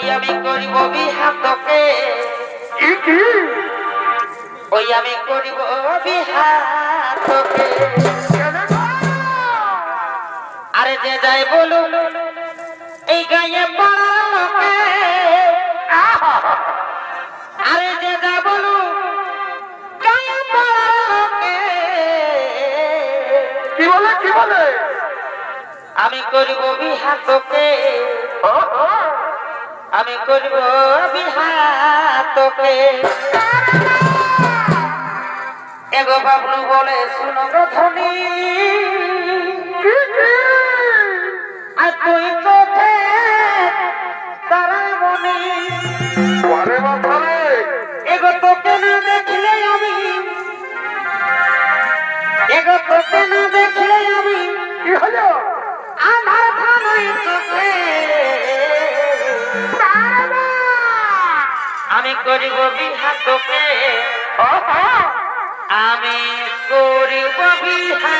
ওই আমি করিব বিহাতকে ওই আমি করিব বিহাতকে আরে যে যাই এই আরে যে যা বলুন কি বলে কি বলে? আমি করিব বিহাতকে আমি করিব বিহার তোকে এগো বাবলু বলে শুনো গো আর তুই চোখে তারা মনে এগো তোকে না দেখলে আমি এগো তোকে না দেখলে আমি কি হলো? আমার ভালোই চোখে। করিব বিহা তোকে আমি করিব বিহা